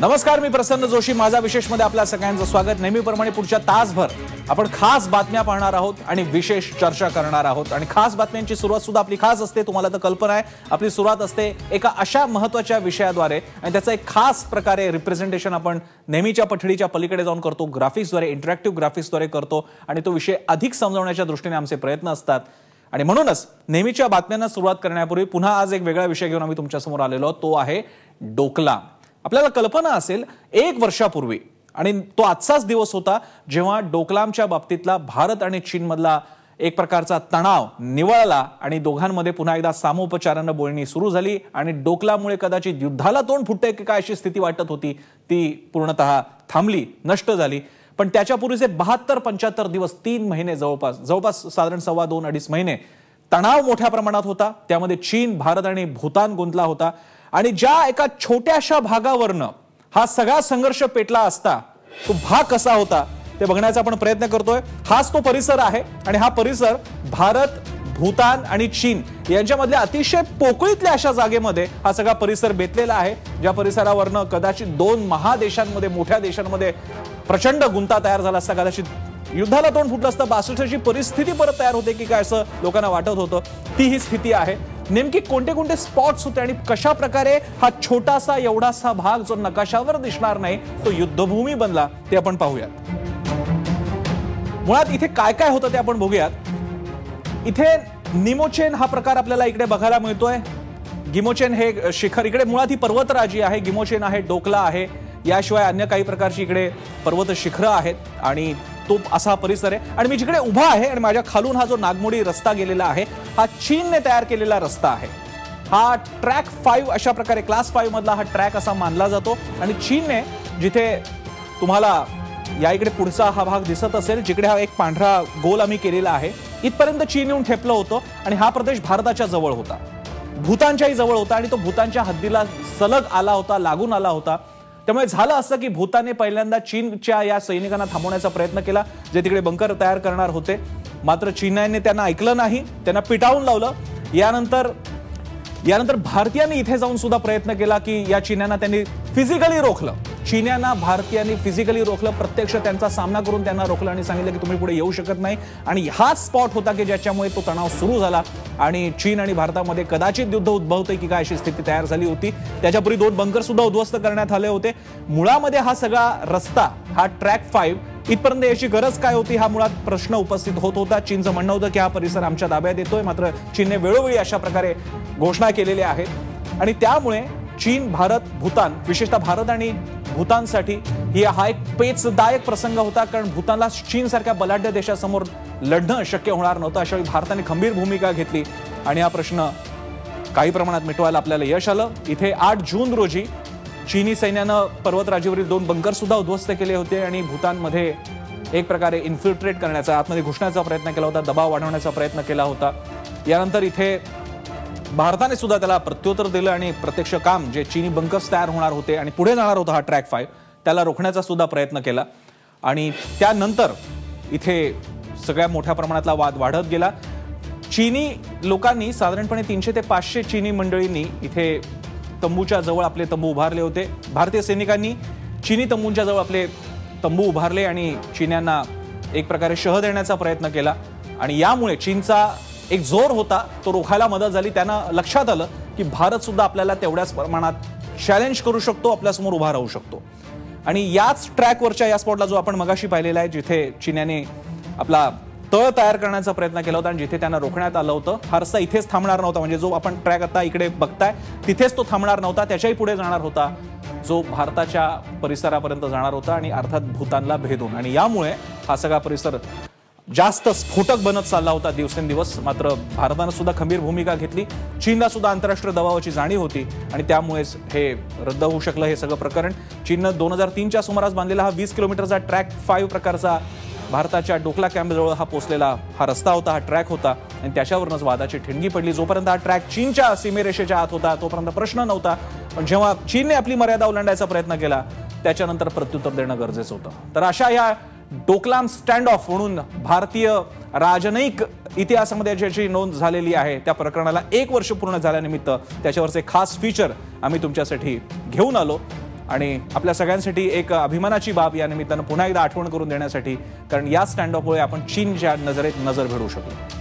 नमस्कार मी प्रसन्न जोशी. माझा विशेषमध्ये आपल्या सगळ्यांचं स्वागत. नेहमीप्रमाणे पुढच्या तासभर आपण खास बातम्या पाहणार आहोत आणि विशेष चर्चा करणार आहोत. आणि खास बातम्यांची सुरुवात सुद्धा आपली खास असते तुम्हाला तर कल्पना आहे. आपली सुरुवात असते एका अशा महत्त्वाच्या विषयाद्वारे आणि त्याचं एक खास प्रकारे रिप्रेझेंटेशन आपण नेहमीच्या पठडीच्या पलीकडे जाऊन करतो ग्राफिक्सद्वारे इंटरॅक्टिव्ह ग्राफिक्सद्वारे करतो आणि तो विषय अधिक समजवण्याच्या दृष्टीने आमचे प्रयत्न असतात. आणि म्हणूनच नेहमीच्या बातम्यांना सुरुवात करण्यापूर्वी पुन्हा आज एक वेगळा विषय घेऊन आम्ही तुमच्यासमोर आलेलो तो आहे डोकलाम. आपल्याला कल्पना असेल एक वर्षापूर्वी आणि तो आजचाच दिवस होता जेव्हा डोकलामच्या बाबतीतला भारत आणि चीनमधला एक प्रकारचा तणाव निवळला आणि दोघांमध्ये पुन्हा एकदा सामोपचारानं बोलणी सुरू झाली आणि डोकलामुळे कदाचित युद्धाला तोंड फुटते की काय अशी स्थिती वाटत होती ती पूर्णतः थांबली नष्ट झाली. पण त्याच्यापूर्वीचे बहात्तर पंच्याहत्तर दिवस तीन महिने जवळपास जवळपास साधारण सव्वा दोन अडीच महिने तणाव मोठ्या प्रमाणात होता. त्यामध्ये चीन भारत आणि भूतान गुंतला होता. आणि ज्या एका छोट्याशा भागावरनं हा सगळा संघर्ष पेटला असता तो भाग कसा होता ते बघण्याचा आपण प्रयत्न करतोय. हाच तो परिसर आहे आणि हा परिसर भारत भूतान आणि चीन यांच्यामधल्या अतिशय पोकळीतल्या अशा जागेमध्ये हा सगळा परिसर बेतलेला आहे ज्या परिसरावरनं कदाचित दोन महादेशांमध्ये मोठ्या देशांमध्ये प्रचंड गुंता तयार झाला असता कदाचित युद्धाला तोंड फुटलं असतं. बासष्टची परिस्थिती परत तयार होते की काय असं लोकांना वाटत होतं. ती ही स्थिती आहे. नेमकी कोणते कोणते स्पॉट्स होते आणि कशा प्रकारे हा छोटासा एवढासा भाग जो नकाशावर दिसणार नाही तो युद्धभूमी बनला ते आपण पाहूयात. मुळात इथे काय काय होतं ते आपण बघूयात. इथे निमोचेन हा प्रकार आपल्याला इकडे बघायला मिळतोय. गिमोचेन हे शिखर इकडे मुळात ही पर्वतराजी आहे गिमोचेन आहे डोकला आहे. याशिवाय अन्य काही प्रकारची इकडे पर्वत शिखरं आहेत आणि तो असा परिसर आहे. आणि मी जिकडे उभा आहे आणि माझ्या खालून हा जो नागमोडी रस्ता गेलेला आहे हा चीनने तयार केलेला रस्ता आहे. हा ट्रॅक फाईव्ह अशा प्रकारे क्लास फाईव्ह मधला हा ट्रॅक असा मानला जातो आणि चीनने जिथे तुम्हाला या इकडे पुढचा हा भाग दिसत असेल जिकडे हा एक पांढरा गोल आम्ही केलेला आहे इथपर्यंत चीन येऊन ठेपलं होतं आणि हा प्रदेश भारताच्या जवळ होता. भूतानच्याही जवळ होता आणि तो भूतानच्या हद्दीला सलग आला होता लागून आला होता. त्यामुळे झालं असं की भूतानने पहिल्यांदा चीनच्या या सैनिकांना थांबवण्याचा प्रयत्न केला जे तिकडे बंकर तयार करणार होते. मात्र चीनने त्यांना ऐकलं नाही त्यांना पिटाळून लावलं. यानंतर यानंतर भारतीयांनी इथे जाऊन सुद्धा प्रयत्न केला की या चिन्यांना त्यांनी फिजिकली रोखलं. चिन्यांना भारतीयांनी फिजिकली रोखलं प्रत्यक्ष त्यांचा सामना करून त्यांना रोखलं आणि सांगितलं की तुम्ही पुढे येऊ शकत नाही. आणि हाच स्पॉट होता की ज्याच्यामुळे तो तणाव सुरू झाला आणि चीन आणि भारतामध्ये कदाचित युद्ध उद्भवते की काय अशी स्थिती तयार झाली होती. त्याच्यापूर्वी दोन बंकर सुद्धा उद्ध्वस्त करण्यात आले होते. मुळामध्ये हा सगळा रस्ता हा ट्रॅक फाईव्ह इथपर्यंत याची गरज काय होती हा मुळात प्रश्न उपस्थित होत होता. चीनचं म्हणणं होतं की हा परिसर आमच्या ताब्यात येतोय मात्र चीनने वेळोवेळी अशा प्रकारे घोषणा केलेल्या आहेत. आणि त्यामुळे चीन भारत भूतान विशेषतः भारत आणि भूतानसाठी ही हा एक पेचदायक प्रसंग होता कारण भूतानला चीनसारख्या बलाढ्य देशासमोर लढणं शक्य होणार नव्हतं. अशावेळी भारताने खंबीर भूमिका घेतली. आणि हा प्रश्न काही प्रमाणात मिटवायला आपल्याला यश आलं. इथे आठ जून रोजी चीनी सैन्यानं पर्वतराजीवरील दोन बंकर सुद्धा उद्ध्वस्त केले होते आणि भूतानमध्ये एक प्रकारे इन्फिल्ट्रेट करण्याचा आतमध्ये घुसण्याचा प्रयत्न केला होता दबाव वाढवण्याचा प्रयत्न केला होता. यानंतर इथे भारताने सुद्धा त्याला प्रत्युत्तर दिलं आणि प्रत्यक्ष काम जे चीनी बंकर्स तयार होणार होते आणि पुढे जाणार होता हा ट्रॅक फाय त्याला रोखण्याचा सुद्धा प्रयत्न केला. आणि त्यानंतर इथे सगळ्या मोठ्या प्रमाणातला वाद वाढत गेला. चीनी लोकांनी साधारणपणे तीनशे ते पाचशे चीनी मंडळींनी इथे तंबूच्या जवळ आपले तंबू उभारले होते. भारतीय सैनिकांनी चिनी तंबूंच्या जवळ आपले तंबू उभारले आणि चीन्यांना एक प्रकारे शह देण्याचा प्रयत्न केला. आणि यामुळे चीनचा एक जोर होता तो रोखायला मदत झाली. त्यांना लक्षात आलं की भारत सुद्धा आपल्याला तेवढ्याच प्रमाणात चॅलेंज करू शकतो आपल्यासमोर उभा राहू शकतो. आणि याच ट्रॅकवरच्या या स्पॉटला जो आपण मगाशी पाहिलेला आहे जिथे चीन्याने आपला तळ तयार करण्याचा प्रयत्न केला होता आणि जिथे त्यांना रोखण्यात आलं होतं हा इथेच थांबणार नव्हता. म्हणजे जो आपण ट्रॅक आता इकडे बघताय तिथेच तो थांबणार नव्हता. त्याच्याही पुढे जाणार होता. जो भारताच्या परिसरापर्यंत जाणार होता आणि अर्थात भूतानला भेदून आणि यामुळे हा सगळा परिसर जास्त स्फोटक बनत चालला होता दिवसेंदिवस. मात्र भारतानं सुद्धा खंबीर भूमिका घेतली. चीनला सुद्धा आंतरराष्ट्रीय दबावाची जाणीव होती. आणि त्यामुळेच हे रद्द होऊ शकलं हे सगळं प्रकरण. चीननं दोन हजार तीनच्या सुमारास बांधलेला हा वीस किलोमीटरचा ट्रॅक फाईव्ह प्रकारचा भारताच्या डोकला कॅम्पजवळ हा पोचलेला हा रस्ता होता हा ट्रॅक होता आणि त्याच्यावरूनच वादाची ठिणगी पडली. जोपर्यंत हा ट्रॅक चीनच्या सीमेरेषेच्या आत होता तोपर्यंत प्रश्न नव्हता. पण जेव्हा चीनने आपली मर्यादा ओलांडायचा प्रयत्न केला त्याच्यानंतर प्रत्युत्तर देणं गरजेचं होतं. तर अशा या डोकलाम स्टँड ऑफ म्हणून भारतीय राजनैतिक इतिहासामध्ये ज्याची नोंद झालेली आहे त्या प्रकरणाला एक वर्ष पूर्ण झाल्यानिमित्त त्याच्यावरचे खास फीचर आम्ही तुमच्यासाठी घेऊन आलो. आणि आपल्या सगळ्यांसाठी एक अभिमानाची बाब या निमित्तानं पुन्हा एकदा आठवण करून देण्यासाठी कारण या स्टँडअपमुळे आपण चीनच्या नजरेत नजर भिडू शकू